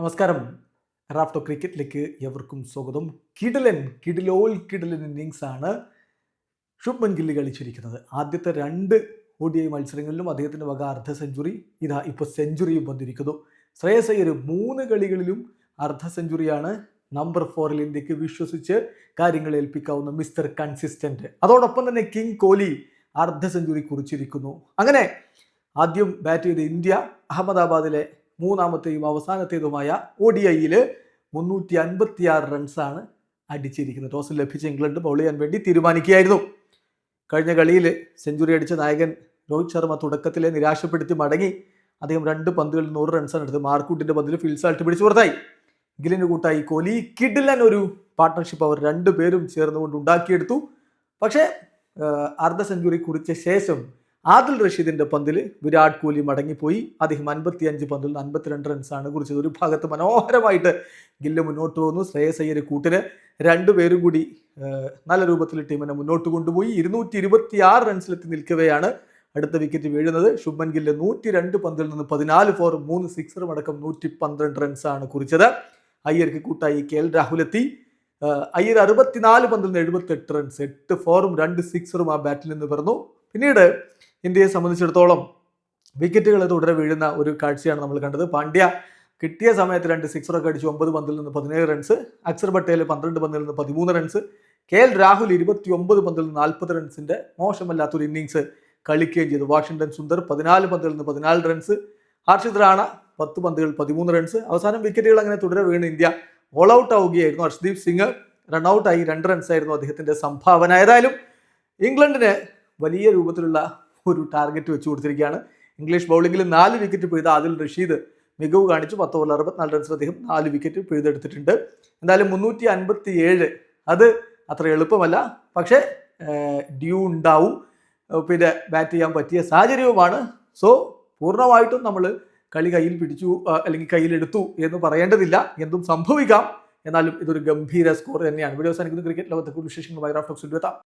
നമസ്കാരം. റാഫ്റ്റോ ക്രിക്കറ്റിലേക്ക് എവർക്കും സ്വാഗതം. കിടിലൻ കിടിലോൽ ഇന്നിങ്സ് ആണ് ശുഭ്മൻ ഗില്ല് കളിച്ചിരിക്കുന്നത്. ആദ്യത്തെ രണ്ട് ഒ ഡി ഐ മത്സരങ്ങളിലും അദ്ദേഹത്തിന്റെ വക അർദ്ധ സെഞ്ചുറി ഇതാ ഇപ്പോൾ സെഞ്ചുറിയും വന്നിരിക്കുന്നു. ശ്രേയസ് അയ്യർ മൂന്ന് കളികളിലും അർദ്ധ സെഞ്ചുറിയാണ് നമ്പർ ഫോറിൽ ഇന്ത്യയ്ക്ക് വിശ്വസിച്ച് കാര്യങ്ങൾ ഏൽപ്പിക്കാവുന്ന മിസ്റ്റർ കൺസിസ്റ്റന്റ് അതോടൊപ്പം തന്നെ കിങ് കോഹ്ലി അർദ്ധ സെഞ്ചുറി കുറിച്ചിരിക്കുന്നു. അങ്ങനെ ആദ്യം ബാറ്റ് ചെയ്ത ഇന്ത്യ അഹമ്മദാബാദിലെ മൂന്നാമത്തെയും അവസാനത്തേതുമായ ഒ ഡി ഐയിൽ മുന്നൂറ്റി അൻപത്തി ആറ് റൺസാണ് അടിച്ചിരിക്കുന്നത്. ടോസ് ലഭിച്ച ഇംഗ്ലണ്ട് ബൗൾ ചെയ്യാൻ വേണ്ടി തീരുമാനിക്കുകയായിരുന്നു. കഴിഞ്ഞ കളിയിൽ സെഞ്ചുറി അടിച്ച നായകൻ രോഹിത് ശർമ്മ തുടക്കത്തിലെ നിരാശപ്പെടുത്തി മടങ്ങി. അദ്ദേഹം രണ്ട് പന്തുകളിൽ നൂറ് റൺസാണ് എടുത്തത്. മാർക്കൂട്ടിന്റെ പന്തിൽ ഫിൽസാൾട്ട് പിടിച്ചു പുറത്തായി. ഗിലിന് കൂട്ടായി കോഹ്ലി കിഡിലൻ ഒരു പാർട്ട്ണർഷിപ്പ് അവർ രണ്ടുപേരും ചേർന്നുകൊണ്ട് ഉണ്ടാക്കിയെടുത്തു. പക്ഷേ അർദ്ധ സെഞ്ചുറി കുറിച്ച ശേഷം ആദിൽ റഷീദിന്റെ പന്തിൽ വിരാട് കോഹ്ലി മടങ്ങിപ്പോയി. അദ്ദേഹം അൻപത്തി അഞ്ച് പന്തിൽ അൻപത്തിരണ്ട് റൺസാണ് കുറിച്ചത്. ഒരു ഭാഗത്ത് മനോഹരമായിട്ട് ഗില്ല് മുന്നോട്ട് പോകുന്നു. ശ്രേയസ് അയ്യർ കൂട്ടിന് രണ്ടുപേരും കൂടി നല്ല രൂപത്തിൽ ടീമിനെ മുന്നോട്ട് കൊണ്ടുപോയി. ഇരുന്നൂറ്റി ഇരുപത്തി ആറ് റൺസിലെത്തി നിൽക്കവെയാണ് അടുത്ത വിക്കറ്റ് വീഴുന്നത്. ശുഭൻ ഗില്ല് നൂറ്റി രണ്ട് പന്തിൽ നിന്ന് പതിനാല് ഫോർ മൂന്ന് സിക്സറും അടക്കം നൂറ്റി പന്ത്രണ്ട് റൺസാണ് കുറിച്ചത്. അയ്യർക്ക് കൂട്ടായി കെ എൽ രാഹുൽ എത്തി. അയ്യർ അറുപത്തിനാല് പന്തിൽ നിന്ന് എഴുപത്തെട്ട് റൺസ് എട്ട് ഫോറും രണ്ട് സിക്സറും ആ ബാറ്റിൽ നിന്ന് പിറന്നു. പിന്നീട് ഇന്ത്യയെ സംബന്ധിച്ചിടത്തോളം വിക്കറ്റുകൾ തുടരെ വീഴുന്ന ഒരു കാഴ്ചയാണ് നമ്മൾ കണ്ടത്. പാണ്ഡ്യ കിട്ടിയ സമയത്ത് രണ്ട് സിക്സറൊക്കെ അടിച്ചു ഒമ്പത് പന്തിൽ നിന്ന് പതിനേഴ് റൺസ് അക്സർ പട്ടേൽ പന്ത്രണ്ട് പന്തിൽ നിന്ന് പതിമൂന്ന് റൺസ് കെ എൽ രാഹുൽ ഇരുപത്തി ഒമ്പത് പന്തിൽ നിന്ന് നാൽപ്പത് റൺസിന്റെ മോശമല്ലാത്തൊരു ഇന്നിങ്സ് കളിക്കുകയും ചെയ്തു. വാഷിംഗ്ടൺ സുന്ദർ പതിനാല് പന്തിൽ നിന്ന് പതിനാല് റൺസ് ഹർഷിത് റാണ പത്ത് പന്തുകൾ പതിമൂന്ന് റൺസ് അവസാനം വിക്കറ്റുകൾ അങ്ങനെ തുടരെ വീണ് ഇന്ത്യ ഓൾ ഔട്ട് ആവുകയായിരുന്നു. ഹർഷ്ദീപ് സിംഗ് റൺഔട്ടായി രണ്ട് റൺസ് ആയിരുന്നു അദ്ദേഹത്തിന്റെ സംഭാവന. ഏതായാലും ഇംഗ്ലണ്ടിന് വലിയ രൂപത്തിലുള്ള ഒരു ടാർഗറ്റ് വെച്ചു കൊടുത്തിരിക്കുകയാണ്. ഇംഗ്ലീഷ് ബൗളിംഗിൽ നാല് വിക്കറ്റ് പിഴുത ആദിൽ റഷീദ് മികവ് കാണിച്ചു. പത്ത് ഓവറിൽ അറുപത്തിനാല് റൺസിൽ അദ്ദേഹം നാല് വിക്കറ്റ് പിഴുതെടുത്തിട്ടുണ്ട് എന്തായാലും മുന്നൂറ്റി അൻപത്തി ഏഴ് അത് അത്ര എളുപ്പമല്ല. പക്ഷേ ഡ്യൂ ഉണ്ടാവും. പിന്നെ ബാറ്റ് ചെയ്യാൻ പറ്റിയ സാഹചര്യവുമാണ്. സോ പൂർണമായിട്ടും നമ്മൾ കളി കയ്യിൽ പിടിച്ചു അല്ലെങ്കിൽ കയ്യിലെടുത്തു എന്ന് പറയേണ്ടതില്ല. എന്തും സംഭവിക്കാം. എന്നാലും ഇതൊരു ഗംഭീര സ്കോർ തന്നെയാണ്. വീഡിയോസ് അവസാനിക്കുന്ന. ക്രിക്കറ്റ് ലോകത്തെ കുറിച്ച് വിശേഷങ്ങൾ. ടോക്സിൽ എത്താം